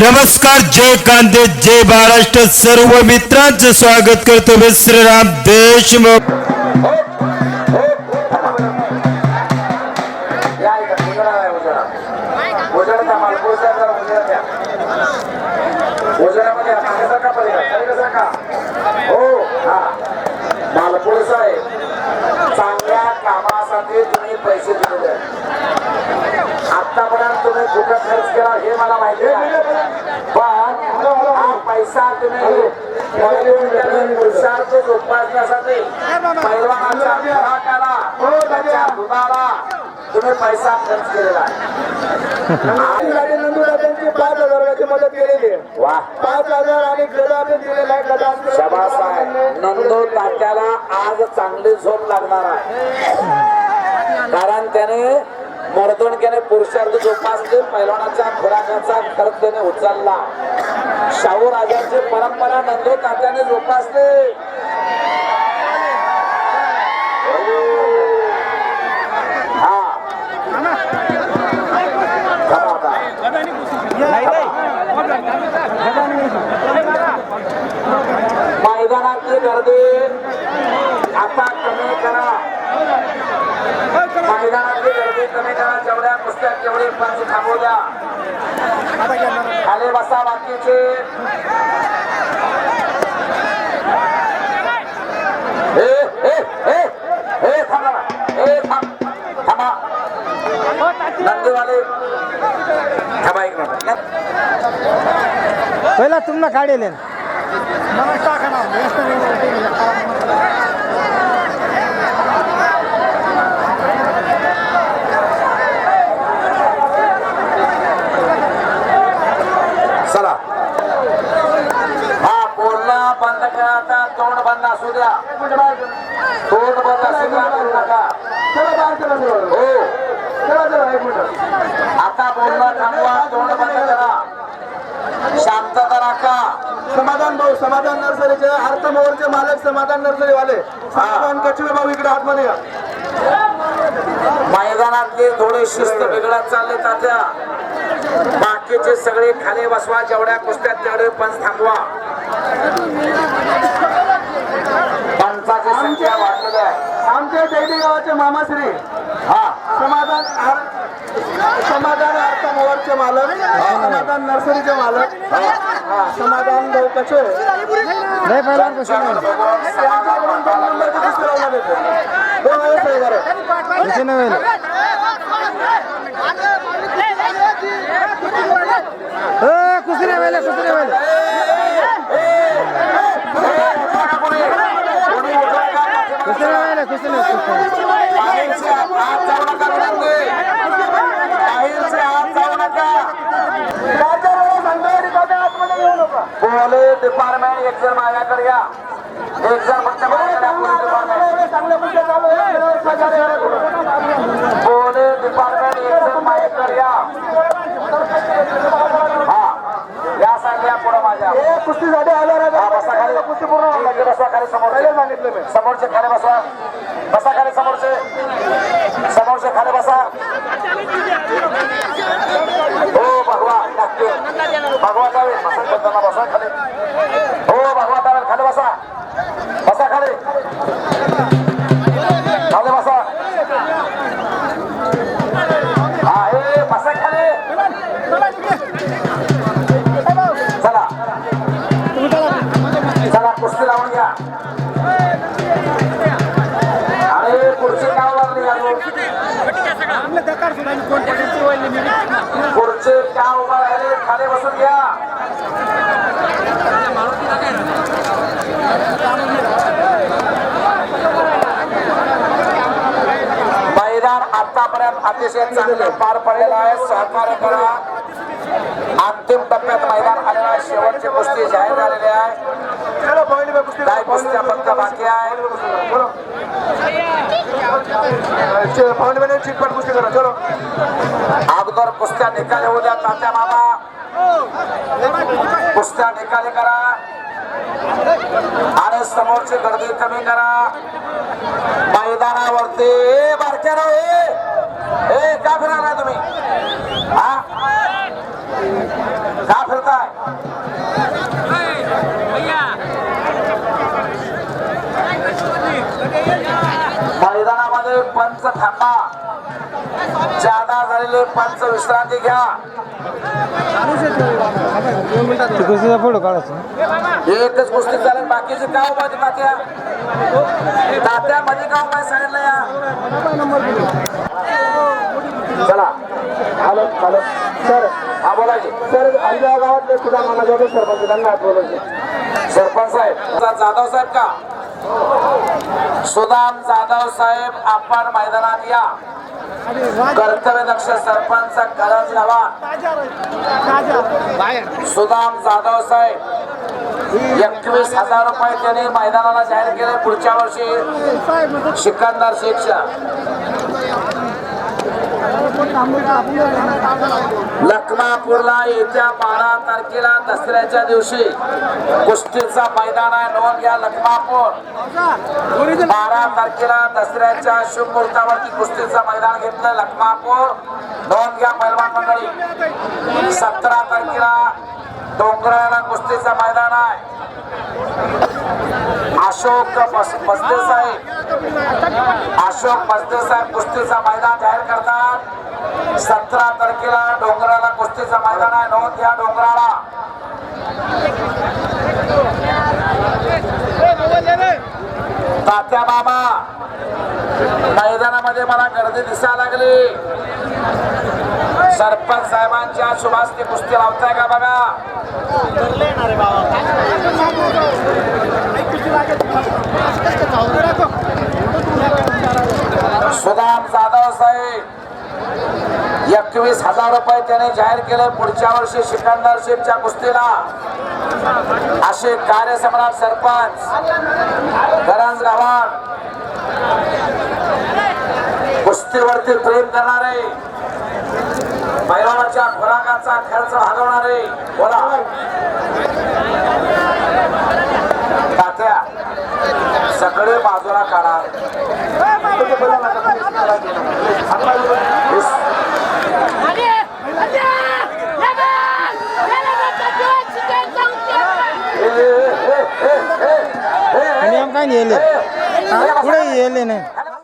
नमस्कार जय कांदे जय महाराष्ट्र. सर्व मित्रांचं स्वागत करतो मी श्रीराम देशमुख. केला हे मला माहिती आहे. पण हा पैसा तुम्ही पुरुषार्थ जोपासण्यासाठी पैलवानाच्या घराट्याला त्याच्या दुधाला तुम्ही पैसा खर्च केलेला आहे. नंदुराजांची पाच हजार रुपयाची मदत केलेली आहे. वा. पाच हजार आणि गदा बी दिलेला आहे गदा शबास आहे. नंदू तात्याला आज चांगली झोप लागणार आहे. कारण त्याने मर्दणक्याने पुरुषार्थ पैलवानाच्या खुराकाचा खर्च त्याने उचलला. शाहू राजाची परंपरा नंदो तात्याने जोपासले. हा. मैदानातली गर्दी. आता कमी करा. मैदानातली गर्दी कमी करा जेवढ्या कुस्त्या तेवढे पंच थांबवू द्या. खाली बसा बाकीचे. ए ए ए ए थांबा ए थांब थांबा. नंदीवाले. थांबा एक मिनिट. पहिला तुम्हाला काढेल. चला हा बोलणं बंद करा आता तोंड बंद असू द्या तोंड बंद असू द्या बोलू नका हो. आता बोलणं थांबवा तोंड बंद करा. शांतता राखा समाधान भाऊ समाधान नर्सरीचे अर्थ मोहरचे मालक समाधान नर्सरी वाले समाधान कचवे भाऊ इकडे आतमध्ये या. मैदानातले थोडे शिस्त बिघडत चालले तात्या. बाकीचे सगळे खाली बसवा जेवढ्या कुस्त्यात तेवढे पंच थांबवा. पंचाची संख्या वाढलेली आहे. आमचे दैडी गावाचे मामाश्री. हा. समाधान आर- समाधान अर्थ मोहरचे मालक समाधान नर्सरीचे मालक. हा, समाधान भाऊ कचवे पंचावन्न बघून समाधान वाटायला लागलं. कोणी पोलीस डिपार्टमेंट एक जण माझ्याकडे या एक जण फक्त डिपार्टमेंट पोलीस एक जण माझ्याकडे या या पुढं माझ्या. कुस्ती साठी आधार हा, बसा खाली. कुस्ती पूर्ण बसा खाली समोरचे. सांगितलं मी. समोरचे खाली बसवा बसा खाली समोरचे. समोरचे खाली बसा. हो भगवा नक्की. भगवा जावे बसा बसा बसा खाली. हो भगवा जावे खाली बसा. बसा खाली. अरे पुढचे का लागली अजून खुर्ची उभा राहिले खाली बसून घ्या मैदान आतापर्यंत अतिशय चांगले पार पडलेलं आहे. सहकार्य करा. अंतिम टप्प्यात मैदान आलेला आहे. शेवटची कुस्ती जाहीर झालेली आहे. काही कुस्त्या फक्त बाकी आहे? अगोदर कुस्त्या निकाली होऊ द्या तात्या मामा. कुस्त्या निकाली करा. आणि समोरची गर्दी कमी करा. मैदानावरती बारक्या ए ए का फिरणार तुम्ही? हा? थांबा. जादा झालेले पंच विश्रांती घ्या. कुस्तीचा फोटो काढायचा एकच गोष्टी झाल्या बाकीचे काय उभा तात्या? तात्या मध्ये काय सांगितलं या? चला. Hello hello. सर हा बोला सर आमच्या गावातले सुद्धा मला सरपंच त्यांना बोलायचे सरपंच साहेब जाधव साहेब का? सुदाम जाधव साहेब आपण मैदानात या. कर्तव्य दक्ष सरपंच गरज गावा सुदाम जाधव साहेब एकवीस हजार रुपये त्यांनी मैदानाला जाहीर केले पुढच्या वर्षी. सिकंदर शेखच्या. लखमापूरला येत्या बारा तारखेला दसऱ्याच्या दिवशी कुस्तीचा मैदान आहे नोंद घ्या लखमापूर. बारा तारखेला दसऱ्याच्या शुभमुहूर्तावरती कुस्तीचं मैदान घेतलं लखमापूर. नोंद घ्या पैलवान मंडळी. सतरा तारखेला डोंगराला कुस्तीचं मैदान आहे. अशोक बस बसदे साहेब. अशोक बसदे साहेब कुस्तीचा मैदान जाहीर करतात. सतरा तारखेला डोंगराला कुस्तीचा मैदान आहे. नोंद घ्या डोंगराला. तात्या मामा मैदानामध्ये मला गर्दी दिसायला लागली. सरपंच साहेबांच्या सुभाषने कुस्ती लावताय का बघा? सुदाम जाधव साहेब एकवीस हजार रुपये त्याने जाहीर केले पुढच्या वर्षी सिकंदर शेखच्या कुस्तीला. असे कार्यसम्राट सरपंच गरज गावात कुस्तीवरती प्रेम करणारे पैलवानाच्या खुराकाचा खर्च भागवणारे बोला. सगळे बाजूला काढा ए, काय नेले पुढे येले नाही